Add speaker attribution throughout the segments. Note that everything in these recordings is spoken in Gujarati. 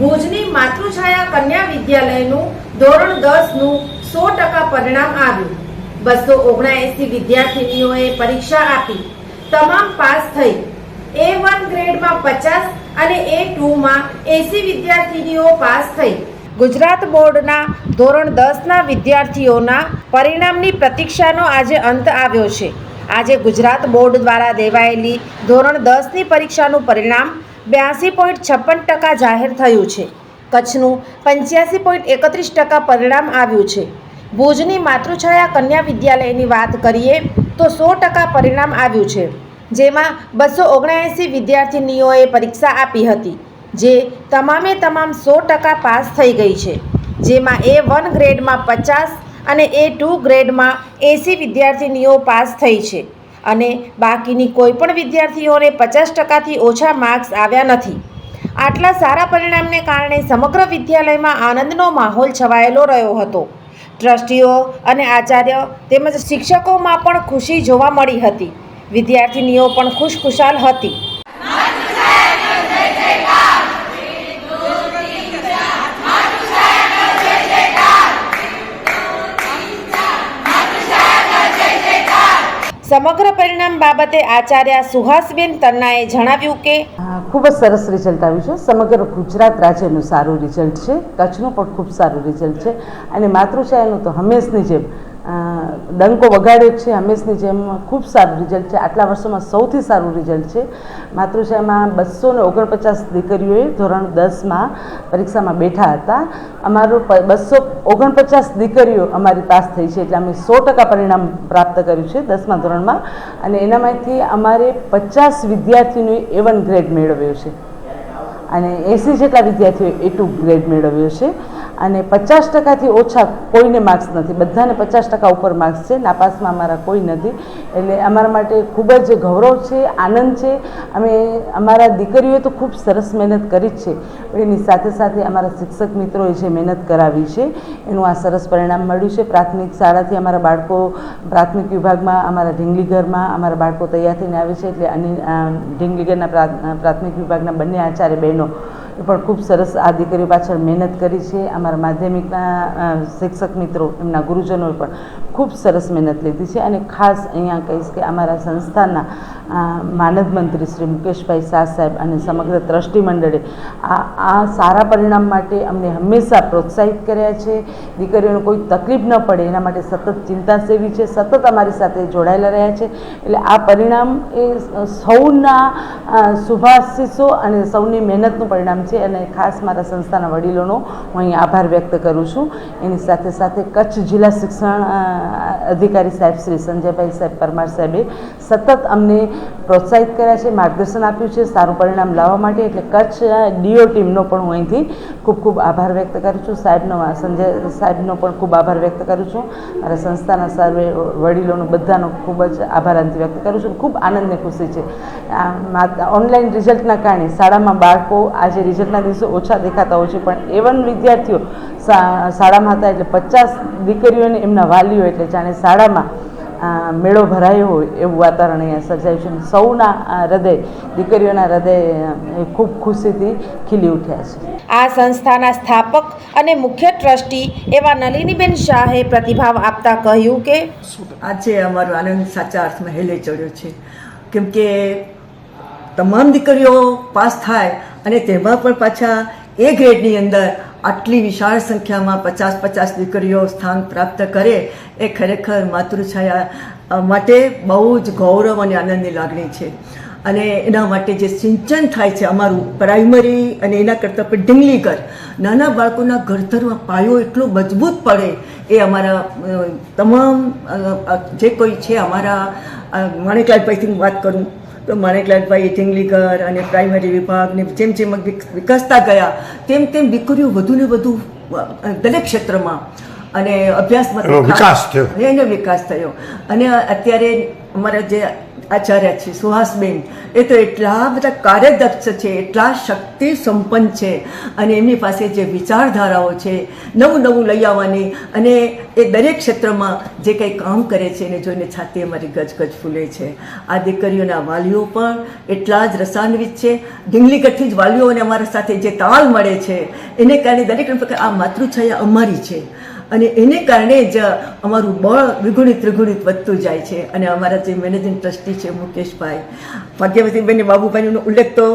Speaker 1: ભુજની માતૃછાયા કન્યા વિદ્યાલયનું ધોરણ દસનું સો ટકા પરિણામ આવ્યું. બસો ઓગણએસી વિદ્યાર્થીનીઓએ પરીક્ષા આપી. તમામ પાસ થઈ. એ વન ગ્રેડમાં પચાસ અને એ ટુમાં એસી વિદ્યાર્થીનીઓ પાસ થઈ. ગુજરાત બોર્ડના ધોરણ દસના વિદ્યાર્થીઓના પરિણામની પ્રતીક્ષાનો આજે અંત આવ્યો છે. આજે ગુજરાત બોર્ડ દ્વારા દેવાયેલી ધોરણ દસની પરીક્ષાનું પરિણામ બ્યાસી પોઈન્ટ છપ્પન ટકા જાહેર થયું છે. કચ્છનું પંચ્યાસી પોઈન્ટ એકત્રીસ ટકા પરિણામ આવ્યું છે. ભુજની માતૃછાયા કન્યા વિદ્યાલયની વાત કરીએ તો સો ટકા પરિણામ આવ્યું છે. જેમાં બસો ઓગણએંસી વિદ્યાર્થીનીઓએ પરીક્ષા આપી હતી, જે તમામે તમામ સો ટકા પાસ થઈ ગઈ છે. જેમાં એ વન ગ્રેડમાં પચાસ અને એ ટુ ગ્રેડમાં એંસી વિદ્યાર્થીનીઓ પાસ થઈ છે. અને બાકીની કોઈ પણ વિદ્યાર્થીઓને પચાસ ટકાથી ઓછા માર્ક્સ આવ્યા નથી. આટલા સારા પરિણામને કારણે સમગ્ર વિદ્યાલયમાં આનંદનો માહોલ છવાયેલો રહ્યો હતો. ટ્રસ્ટીઓ અને આચાર્ય તેમજ શિક્ષકોમાં પણ ખુશી જોવા મળી હતી. વિદ્યાર્થીનીઓ પણ ખુશખુશાલ હતી. સમગ્ર પરિણામ બાબતે આચાર્ય સુહાસબેન તન્નાએ જણાવ્યું કે
Speaker 2: ખૂબ જ સરસ રિઝલ્ટ આવ્યું છે. સમગ્ર ગુજરાત રાજ્યનું સારું રિઝલ્ટ છે. કચ્છનું પણ ખૂબ સારું રિઝલ્ટ છે. અને માતૃછાયાનું તો હંમેશની જેમ ડંકો વગાડ્યો છે હંમેશની જેમ ખૂબ સારું રિઝલ્ટ છે. આટલા વર્ષોમાં સૌથી સારું રિઝલ્ટ છે. માતૃછાયામાં બસો ને ઓગણપચાસ દીકરીઓએ ધોરણ દસમાં પરીક્ષામાં બેઠા હતા. અમારું બસો ઓગણપચાસ દીકરીઓ અમારી પાસ થઈ છે, એટલે અમે સો ટકા પરિણામ પ્રાપ્ત કર્યું છે દસમા ધોરણમાં. અને એનામાંથી અમારે પચાસ વિદ્યાર્થીનું એ વન ગ્રેડ મેળવ્યો છે. અને એંસી જેટલા વિદ્યાર્થીઓએ એ ટુ ગ્રેડ મેળવ્યો છે. અને પચાસ ટકાથી ઓછા કોઈને માર્ક્સ નથી. બધાને પચાસ ટકા ઉપર માર્ક્સ છે. નાપાસમાં અમારા કોઈ નથી. એટલે અમારા માટે ખૂબ જ ગૌરવ છે, આનંદ છે. અમે અમારા દીકરીઓએ તો ખૂબ સરસ મહેનત કરી જ છે. પણ એની સાથે સાથે અમારા શિક્ષક મિત્રોએ જે મહેનત કરાવી છે, એનું આ સરસ પરિણામ મળ્યું છે. પ્રાથમિક શાળાથી અમારા બાળકો, પ્રાથમિક વિભાગમાં, અમારા ઢીંગલીગરમાં અમારા બાળકો તૈયાર થઈને આવે છે. એટલે અને ઢીંગલીગરના પ્રા- પ્રાથમિક વિભાગના બંને આચાર્ય બહેનો એ પણ ખૂબ સરસ આ દીકરીઓ પાછળ મહેનત કરી છે. અમારા માધ્યમિકના શિક્ષક મિત્રો, એમના ગુરુજનોએ પણ ખૂબ સરસ મહેનત લીધી છે અને ખાસ અહીંયા કહીશ કે અમારા સંસ્થાના માનદ મંત્રી શ્રી મુકેશભાઈ શાહ સાહેબ અને સમગ્ર ટ્રસ્ટી મંડળે આ આ સારા પરિણામ માટે અમને હંમેશા પ્રોત્સાહિત કર્યા છે. દીકરીઓને કોઈ તકલીફ ન પડે, એના માટે સતત ચિંતા સેવી છે, સતત અમારી સાથે જોડાયેલા રહ્યા છે. એટલે આ પરિણામ એ સૌના શુભાશીષો અને સૌની મહેનતનું પરિણામ છે અને ખાસ મારા સંસ્થાના વડીલોનો હું અહીં આભાર વ્યક્ત કરું છું. એની સાથે સાથે કચ્છ જિલ્લા શિક્ષણ અધિકારી સાહેબ શ્રી સંજયભાઈ સાહેબ પરમાર સાહેબે સતત અમને પ્રોત્સાહિત કર્યા છે, માર્ગદર્શન આપ્યું છે, સારું પરિણામ લાવવા માટે. એટલે કચ્છ ડીઓ ટીમનો પણ હું અહીંથી ખૂબ ખૂબ આભાર વ્યક્ત કરું છું. સાહેબનો સંજય સાહેબનો પણ ખૂબ આભાર વ્યક્ત કરું છું. મારા સંસ્થાના સર્વે વડીલોનો બધાનો ખૂબ જ આભાર અંત વ્યક્ત કરું છું. ખૂબ આનંદને ખુશી છે. ઓનલાઈન રિઝલ્ટના કારણે શાળામાં બાળકો આજે રિઝલ્ટના દિવસો ઓછા દેખાતા હોય છે, પણ એવન વિદ્યાર્થીઓ શાળામાં હતા એટલે પચાસ દીકરીઓને એમના વાલીઓ એટલે જાણે શાળામાં મેળો ભરાયો હોય એવું વાતાવરણ અહીંયા સર્જાયું છે સૌના હૃદય દીકરીઓના હૃદય ખૂબ ખુશીથી ખીલી ઉઠ્યા છે.
Speaker 1: આ સંસ્થાના સ્થાપક અને મુખ્ય ટ્રસ્ટી એવા નલિનીબેન શાહે પ્રતિભાવ આપતા કહ્યું કે
Speaker 3: આજે અમારો આનંદ સાચા અર્થમાં હેલે ચડ્યો છે. કેમ કે તમામ દીકરીઓ પાસ થાય અને તેમાં પણ પાછા એ ગ્રેડની અંદર આટલી વિશાળ સંખ્યામાં પચાસ પચાસ દીકરીઓ સ્થાન પ્રાપ્ત કરે, એ ખરેખર માતૃછાયા માટે બહુ જ ગૌરવ અને આનંદની લાગણી છે. અને એના માટે જે સિંચન થાય છે અમારું પ્રાઇમરી અને એના કરતાં પણ ઢીંગલી ઘર, નાના બાળકોના ઘડતરમાં પાયો એટલો મજબૂત પડે, એ અમારા તમામ જે કોઈ છે અમારા માણેકલાલ પૈથી વાત કરું તો મને ક્લાર્કભાઈ ઇથિંગલીકર અને પ્રાઇમરી વિભાગને જેમ જેમ વિકસતા ગયા, તેમ તેમ દીકરીઓ વધુ ને વધુ દરેક ક્ષેત્રમાં. અને અભ્યાસમાં
Speaker 4: વિકાસ થયો.
Speaker 3: એનો વિકાસ થયો. અને અત્યારે અમારા જે આચાર્ય છે સુહાસબેન એ તો એટલા બધા કાર્યદક્ષ છે એટલા શક્તિ સંપન્ન છે. અને એમની પાસે જે વિચારધારાઓ છે નવું નવું લઈ આવવાની અને એ દરેક ક્ષેત્રમાં જે કંઈ કામ કરે છે એને જોઈને છાતી અમારી ગજગજ ફૂલે છે. આ દીકરીઓના વાલીઓ પણ એટલા જ રસાન્વિત છે. ઢીંગલીગઢથી જ વાલીઓને અમારા સાથે જે તાલ મળે છે એને કારણે દરેક આ માતૃછાયા અમારી છે. અને એને કારણે જ અમારું બળ વિગુણિત ત્રિગુણિત વધતું જાય છે. અને અમારા જે મેનેજિંગ ટ્રસ્ટી છે મુકેશભાઈ ભાગ્યવતીબેન બાબુભાઈનો ઉલ્લેખ તો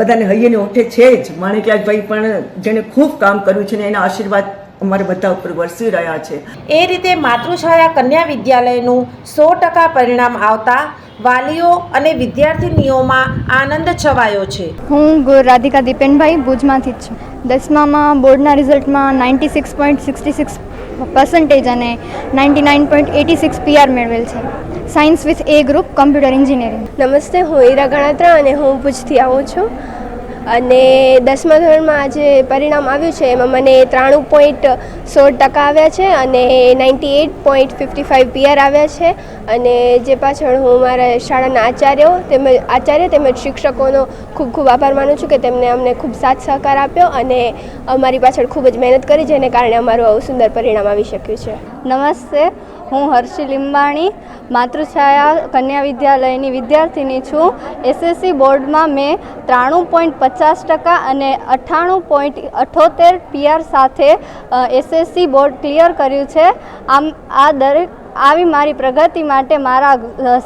Speaker 3: બધાને હૈયેને ઓઠે છે જ. માણેકલાલભાઈ પણ જેણે ખૂબ કામ કર્યું છે ને એના આશીર્વાદ અમારા બધા ઉપર વરસી રહ્યા છે.
Speaker 1: એ રીતે માતૃછાયા કન્યા વિદ્યાલયનું સો ટકા પરિણામ આવતા વાલીઓ અને વિદ્યાર્થીનીઓમાં આનંદ છવાયો છે.
Speaker 5: હું રાધિકા દીપેનભાઈ ભુજમાંથી જ છું. દસમામાં બોર્ડના રિઝલ્ટમાં ninety six point sixty six percentage અને ninety nine point eighty six PR મેળવેલ છે. Science with A group computer engineering
Speaker 6: નમસ્તે, હું ઈરા ગણાત્રા અને હું ભુજથી આવું છું. અને દસમા ધોરણમાં આજે પરિણામ આવ્યું છે, એમાં મને ત્રાણું પોઈન્ટ સોળ ટકા આવ્યા છે અને ninety eight point fifty five PR આવ્યા છે. અને જે પાછળ હું મારા શાળાના આચાર્યો તેમજ આચાર્ય તેમજ શિક્ષકોનો ખૂબ ખૂબ આભાર માનું છું કે તેમણે અમને ખૂબ સાથ સહકાર આપ્યો અને અમારી પાછળ ખૂબ જ મહેનત કરી, જેને કારણે અમારું આવું સુંદર પરિણામ આવી શક્યું છે.
Speaker 5: નમસ્તે. હું હર્ષી લીંબાણી, માતૃછાયા કન્યા વિદ્યાલયની વિદ્યાર્થીની છું. એસએસસી બોર્ડમાં મેં ત્રાણું પોઈન્ટ પચાસ ટકા અને અઠ્ઠાણું પોઈન્ટ અઠોતેર પીઆર સાથે એસએસસી બોર્ડ ક્લિયર કર્યું છે. આમ, આ દરેક, આવી મારી પ્રગતિ માટે મારા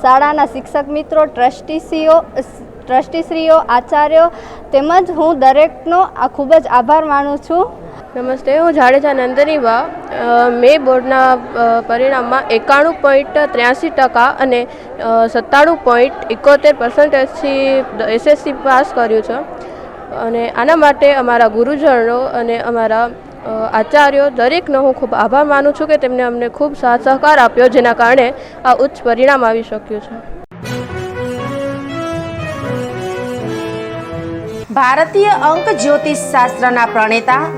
Speaker 5: શાળાના શિક્ષક મિત્રો, ટ્રસ્ટીસીઓ ટ્રસ્ટીશ્રીઓ, આચાર્યો તેમજ હું દરેકનો આ ખૂબ જ આભાર માનું છું.
Speaker 6: નમસ્તે હું જાડેજા નંદનીબા. અ, મેં બોર્ડના પરિણામમાં એકાણું પોઈન્ટ ત્ર્યાસી ટકા અને સત્તાણું પોઈન્ટ એકોતેર પર્સન્ટેજથી એસએસસી પાસ કર્યું છે. અને આના માટે અમારા ગુરુજનો અને અમારા આચાર્યો દરેકનો હું ખૂબ આભાર માનું છું કે તેમણે અમને ખૂબ સાથ સહકાર આપ્યો જેના કારણે આ ઉચ્ચ પરિણામ આવી શક્યું છે.
Speaker 1: ભારતીય અંક જ્યોતિષ શાસ્ત્રના પ્રણેતા